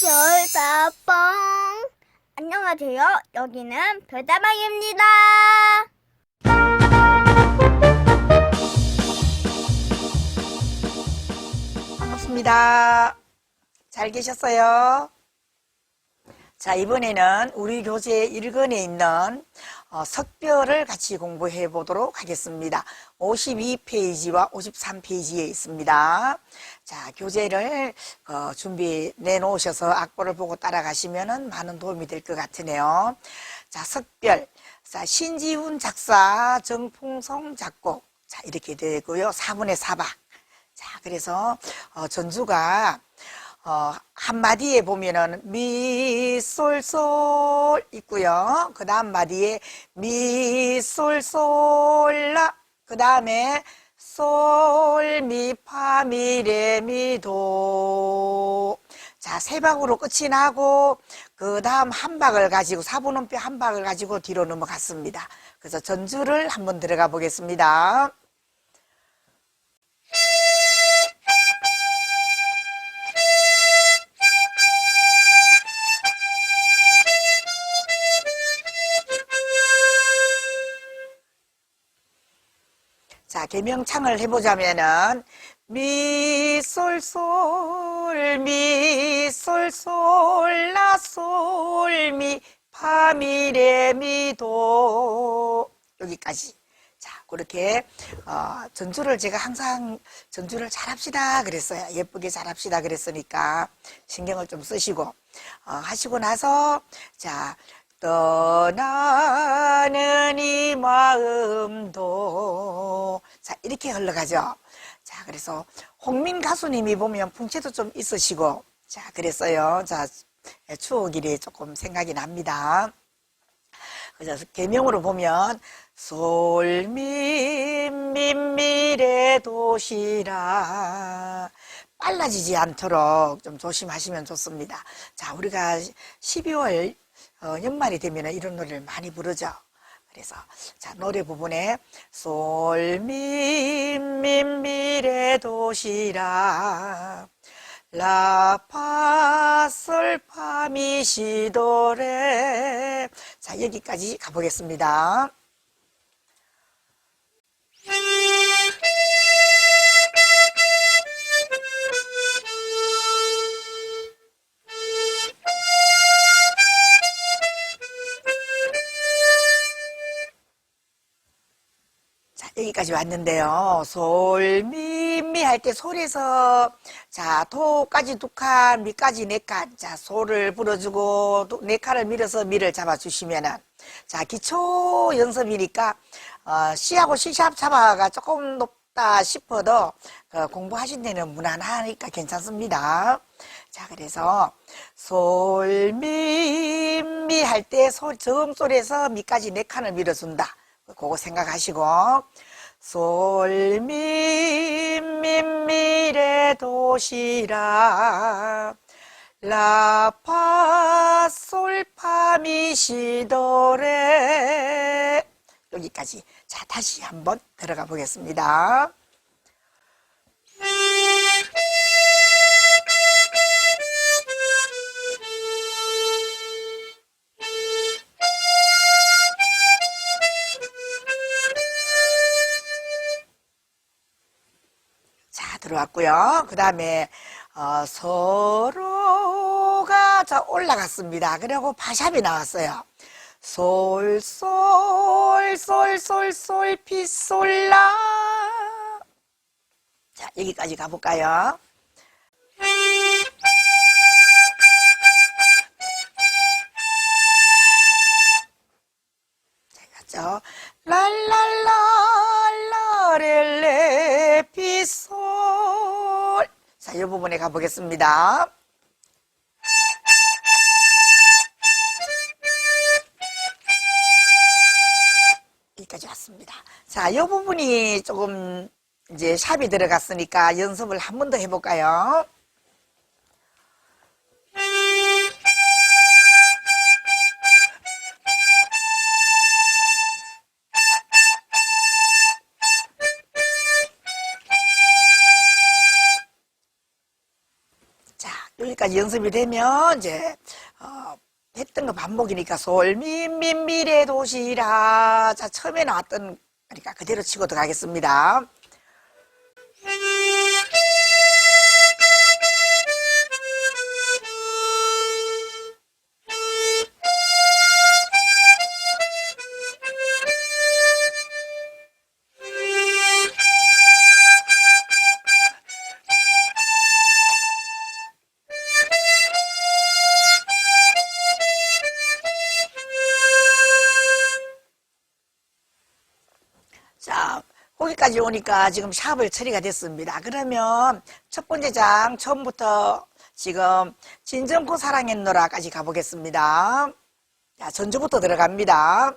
별다방 안녕하세요. 여기는 별다방입니다. 반갑습니다. 잘 계셨어요? 자, 이번에는 우리 교재 1권에 있는 어, 석별을 같이 공부해 보도록 하겠습니다. 52페이지와 53페이지에 있습니다. 자, 교재를 어, 준비 내놓으셔서 악보를 보고 따라가시면 많은 도움이 될 것 같으네요. 자, 석별. 자, 신지훈 작사, 정풍성 작곡. 자, 이렇게 되고요. 4분의 4박. 자, 그래서 어, 전주가 어, 한마디에 보면은 미솔솔 있고요. 그 다음 마디에 미솔솔라 그 다음에 솔 미 파 미 레 미 도 자, 세 박으로 끝이 나고 그 다음 한 박을 가지고 사분음표 한 박을 가지고 뒤로 넘어갔습니다. 그래서 전주를 한번 들어가 보겠습니다. 개명창을 해보자면은, 미, 솔, 솔, 미, 솔, 솔, 라, 솔, 미, 파, 미, 레, 미, 도. 여기까지. 자, 그렇게, 어, 전주를 제가 항상 전주를 잘합시다 그랬어요. 예쁘게 잘합시다 그랬으니까 신경을 좀 쓰시고, 어, 하시고 나서, 자, 떠나는 이 마음도 자 이렇게 흘러가죠. 자 그래서 홍민 가수님이 보면 풍채도 좀 있으시고 자 그랬어요. 자 추억일이 조금 생각이 납니다. 그래서 개명으로 보면 솔민민미래 도시라 빨라지지 않도록 좀 조심하시면 좋습니다. 자 우리가 12월 어, 연말이 되면 이런 노래를 많이 부르죠. 그래서 자 노래 부분에 솔미미미래 도시라 라파솔파미시도레 자 여기까지 가보겠습니다. 여기까지 왔는데요. 솔, 미, 미 할 때 솔에서, 자, 도까지 두 칸, 미까지 네 칸. 자, 솔을 불어주고, 또네 칸을 밀어서 미를 잡아주시면은, 자, 기초 연습이니까, 어, C하고 C샵 잡아가 조금 높다 싶어도, 어, 공부하신 데는 무난하니까 괜찮습니다. 자, 그래서, 솔, 미, 미 할때 솔, 저음 솔에서 미까지 네 칸을 밀어준다. 그거 생각하시고 솔미미미래 도시라. 라파 솔파미시도레 여기까지. 자 다시 한번 들어가 보겠습니다. 들어왔고요. 그 다음에, 어, 서로가 자, 올라갔습니다. 그리고 파샵이 나왔어요. 솔, 솔, 솔, 솔, 솔, 피, 솔, 라. 자, 여기까지 가볼까요? 부분에 가보겠습니다. 여기까지 왔습니다. 자, 이 부분이 조금 이제 샵이 들어갔으니까 연습을 한 번 더 해볼까요? 여기까지 연습이 되면 이제 어, 했던 거 반복이니까 솔민민미래 도시라 자 처음에 나왔던 그러니까 그대로 치고 들어가겠습니다. 오니까 지금 샵을 처리가 됐습니다. 그러면 첫 번째 장 처음부터 지금 진정코 사랑했노라까지 가보겠습니다. 자, 전주부터 들어갑니다.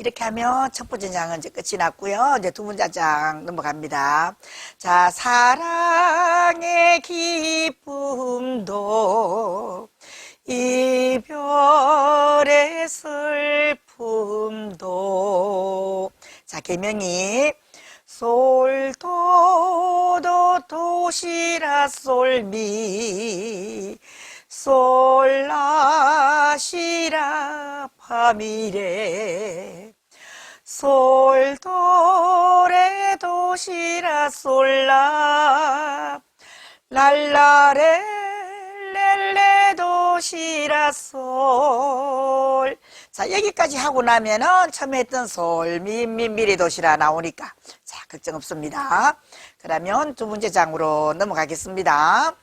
이렇게 하면 첫 번째 장은 이제 끝이 났고요. 이제 두 번째 장 넘어갑니다. 자, 사랑의 기쁨도 이별의 슬픔도 자, 개명이 솔도도 도시라 솔미 솔라시라 파미레 솔도레 도시라 솔라 랄라레 렐레 도시라 솔. 자, 여기까지 하고 나면은 처음에 했던 솔, 미, 미, 미리 도시라 나오니까. 자, 걱정 없습니다. 그러면 두 번째 장으로 넘어가겠습니다.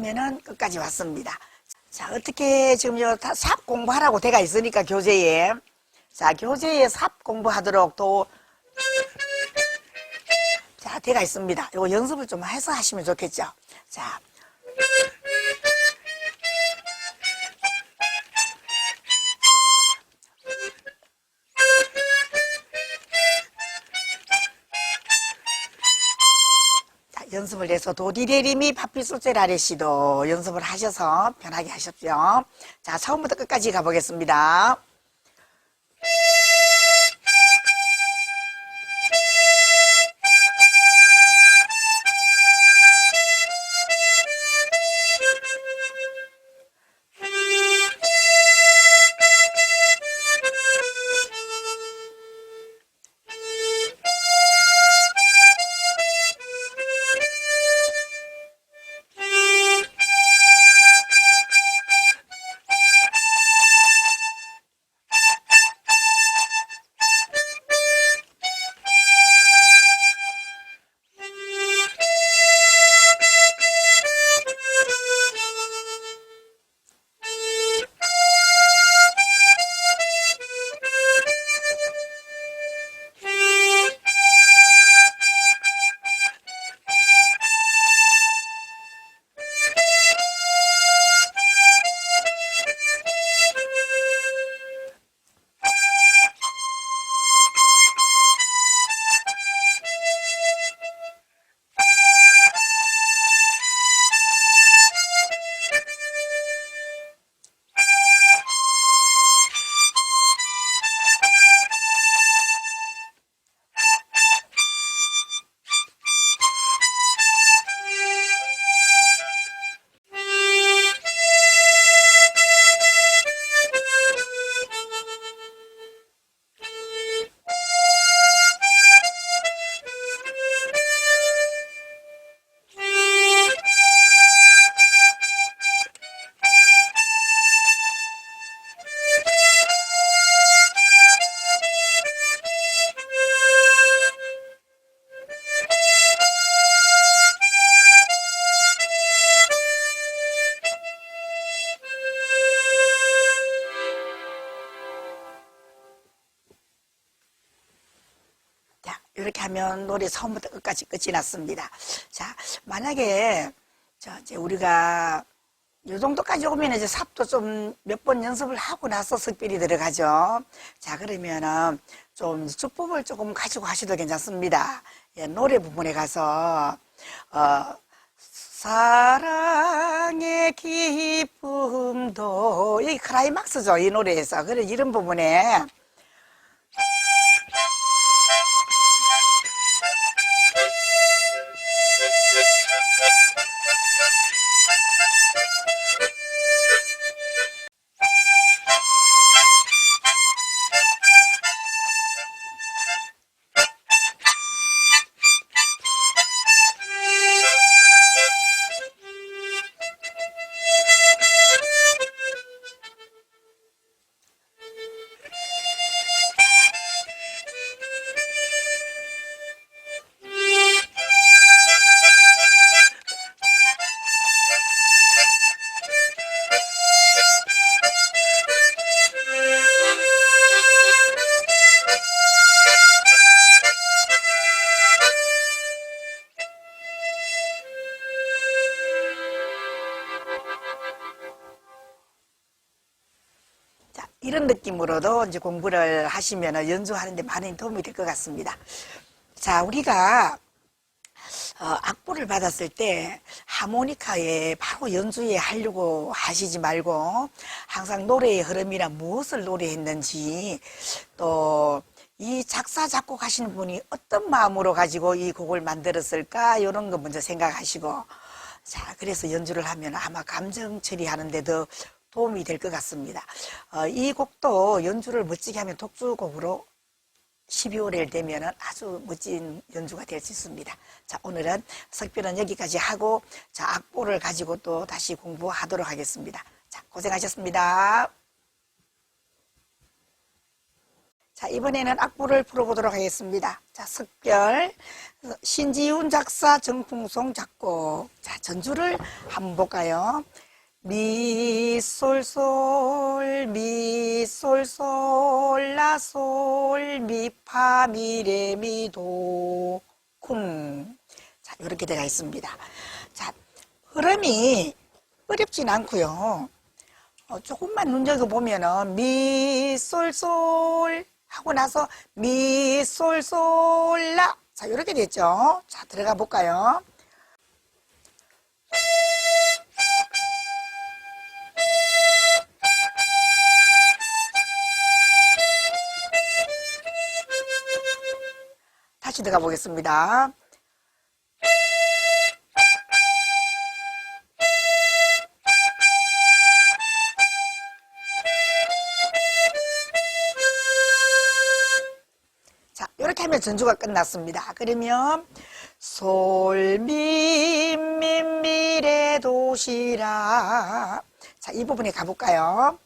하면은 끝까지 왔습니다. 자, 어떻게 지금 요삽 공부하라고 돼가 있으니까 교재에. 자, 교재에 삽 공부하도록 또, 자, 돼가 있습니다. 이거 연습을 좀 해서 하시면 좋겠죠. 자. 연습을 해서 도디레리미 파피솔제라레시도 연습을 하셔서 편하게 하십시오. 자, 처음부터 끝까지 가보겠습니다. 노래 처음부터 끝까지 끝이 났습니다. 자, 만약에 자, 이제 우리가 요 정도까지 오면 이제 삽도 좀 몇 번 연습을 하고 나서 석별이 들어가죠. 자, 그러면은 좀 주법을 조금 가지고 하셔도 괜찮습니다. 예, 노래 부분에 가서, 어, 사랑의 기쁨도, 이 크라이막스죠, 이 노래에서. 그래, 이런 부분에 느낌으로도 이제 공부를 하시면 연주하는데 많은 도움이 될 것 같습니다. 자, 우리가 어, 악보를 받았을 때 하모니카에 바로 연주에 하려고 하시지 말고 항상 노래의 흐름이나 무엇을 노래했는지 또 이 작사 작곡 하시는 분이 어떤 마음으로 가지고 이 곡을 만들었을까 이런 거 먼저 생각하시고 자 그래서 연주를 하면 아마 감정 처리하는데 더 도움이 될 것 같습니다. 어, 이 곡도 연주를 멋지게 하면 독주곡으로 12월에 되면 아주 멋진 연주가 될 수 있습니다. 자, 오늘은 석별은 여기까지 하고, 자, 악보를 가지고 또 다시 공부하도록 하겠습니다. 자, 고생하셨습니다. 자, 이번에는 악보를 풀어보도록 하겠습니다. 자, 석별, 신지훈 작사, 정풍송 작곡. 자, 전주를 한번 볼까요? 미, 솔, 솔, 미, 솔, 솔, 라, 솔, 미, 파, 미, 레, 미, 도, 쿵. 자, 이렇게 되어 있습니다. 자, 흐름이 어렵진 않고요. 어, 조금만 눈여겨보면은, 미, 솔, 솔, 하고 나서, 미, 솔, 솔, 라. 자, 이렇게 됐죠. 자, 들어가 볼까요? 들어가 보겠습니다. 자, 이렇게 하면 전주가 끝났습니다. 그러면 솔미미미레 도시라. 자, 이 부분에 가볼까요?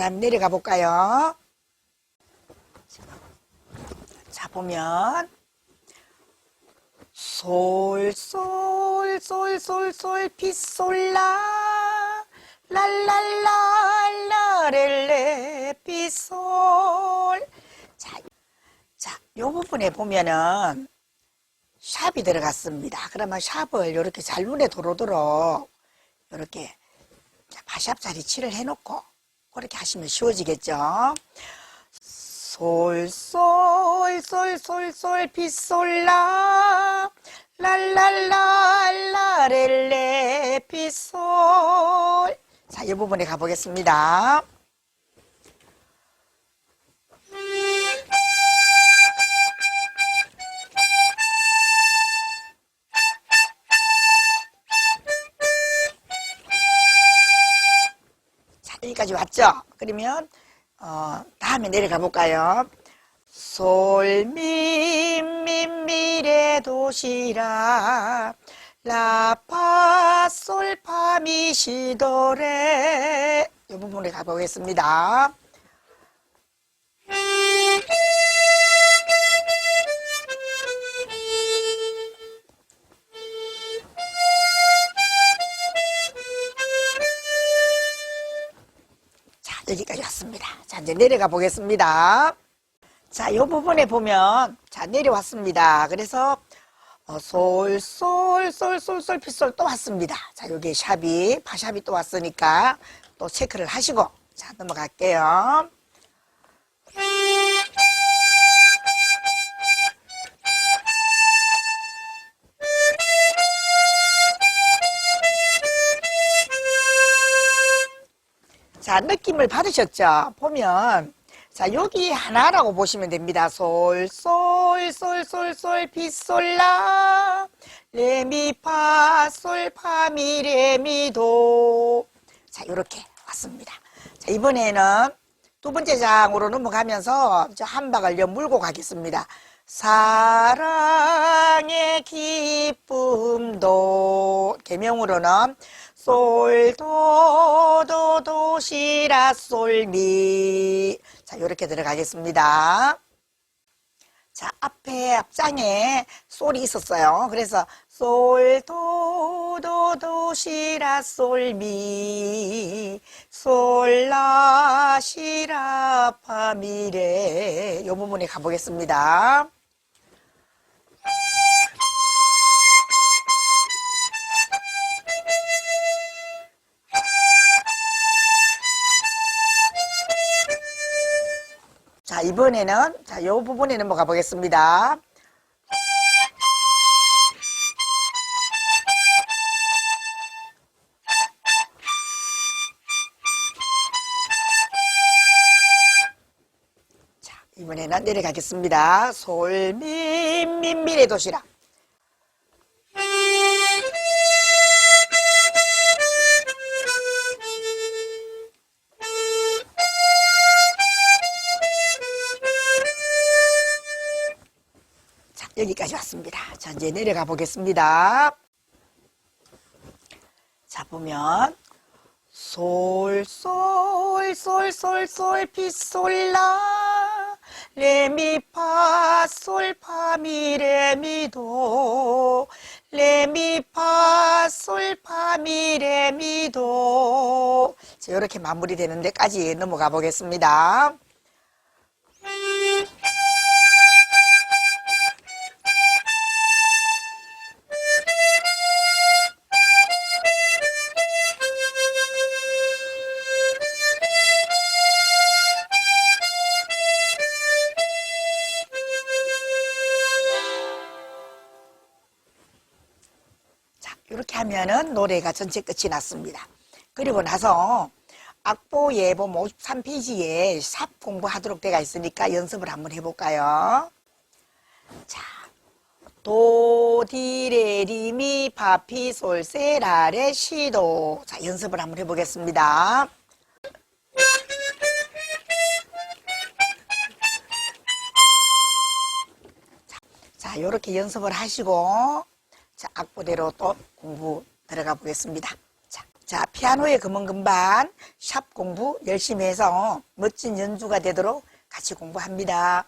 다음 내려가 볼까요? 자, 보면, 솔, 솔, 솔, 솔, 솔, 빗솔라, 랄랄라, 라렐레, 빗솔. 자, 자, 요 부분에 보면은, 샵이 들어갔습니다. 그러면 샵을 이렇게 잘 눈에 들어오도록, 이렇게 바샵 자리 칠을 해놓고 그렇게 하시면 쉬워지겠죠. 솔, 솔, 솔, 솔, 솔, 빗솔라, 랄랄라, 라렐레, 빗솔. 자, 이 부분에 가보겠습니다. 여기까지 왔죠? 그러면, 어, 다음에 내려가 볼까요? 솔, 미, 미, 미레, 도시라, 라, 파, 솔, 파, 미, 시, 도, 레. 이 부분에 가보겠습니다. 이제 내려가 보겠습니다. 자, 이 부분에 보면, 자, 내려왔습니다. 그래서, 어, 솔, 솔, 솔, 솔, 솔, 피솔 또 왔습니다. 자, 여기 샵이, 파샵이 또 왔으니까 또 체크를 하시고, 자, 넘어갈게요. 느낌을 받으셨죠? 보면, 자, 여기 하나라고 보시면 됩니다. 솔, 솔, 솔, 솔, 솔, 피, 솔, 라. 레, 미, 파, 솔, 파, 미, 레, 미, 도. 자, 요렇게 왔습니다. 자, 이번에는 두 번째 장으로 넘어가면서 저한 박을 여 물고 가겠습니다. 사랑의 기쁨도 개명으로는 솔도도 도 시라 솔미 자 이렇게 들어가겠습니다. 자 앞에 앞장에 솔이 있었어요. 그래서 솔도도 도 시라 솔미 솔라 시라 파미레 이 부분에 가보겠습니다. 자, 이번에는, 자, 요 부분에 넘어가 보겠습니다. 자, 이번에는 내려가겠습니다. 솔, 미, 미, 미래 도시락. 이제 내려가 보겠습니다. 자, 보면, 솔, 솔, 솔, 솔, 솔, 피, 솔, 라. 레, 미, 파, 솔, 파, 미, 레, 미, 도. 레, 미, 파, 솔, 파, 미, 레, 미, 도. 자, 이렇게 마무리되는 데까지 넘어가 보겠습니다. 하면은 노래가 전체 끝이 났습니다. 그리고 나서 악보 예보 53페이지에 샵 공부하도록 되어 있으니까 연습을 한번 해볼까요? 자, 도, 디, 레, 리, 미, 파, 피, 솔, 세, 라, 레, 시, 도. 자, 연습을 한번 해보겠습니다. 자, 요렇게 연습을 하시고, 자, 악보대로 또 공부 들어가 보겠습니다. 자, 자, 피아노의 금은 금반, 샵 공부 열심히 해서 멋진 연주가 되도록 같이 공부합니다.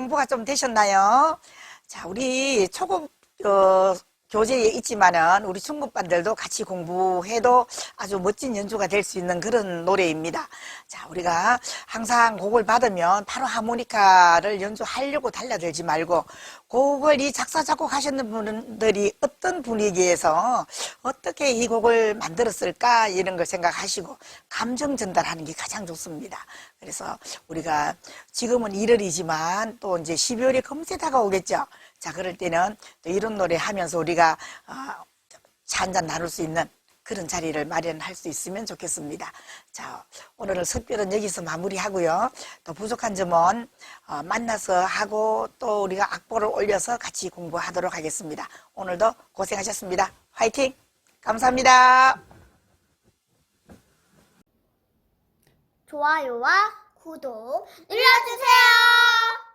공부가 좀 되셨나요? 자, 우리 초급 어, 교재에 있지만은 우리 중급반들도 같이 공부해도 아주 멋진 연주가 될 수 있는 그런 노래입니다. 자, 우리가 항상 곡을 받으면 바로 하모니카를 연주하려고 달려들지 말고 곡을 이 작사 작곡 하셨는 분들이 어떤 분위기에서 어떻게 이 곡을 만들었을까 이런 걸 생각하시고 감정 전달하는 게 가장 좋습니다. 그래서 우리가 지금은 1월이지만 또 이제 12월이 금세 다가오겠죠. 자, 그럴 때는 또 이런 노래 하면서 우리가 어, 차 한잔 나눌 수 있는 그런 자리를 마련할 수 있으면 좋겠습니다. 자, 오늘은 석별은 여기서 마무리하고요. 또 부족한 점은 어, 만나서 하고 또 우리가 악보를 올려서 같이 공부하도록 하겠습니다. 오늘도 고생하셨습니다. 화이팅! 감사합니다. 좋아요와 구독 눌러주세요.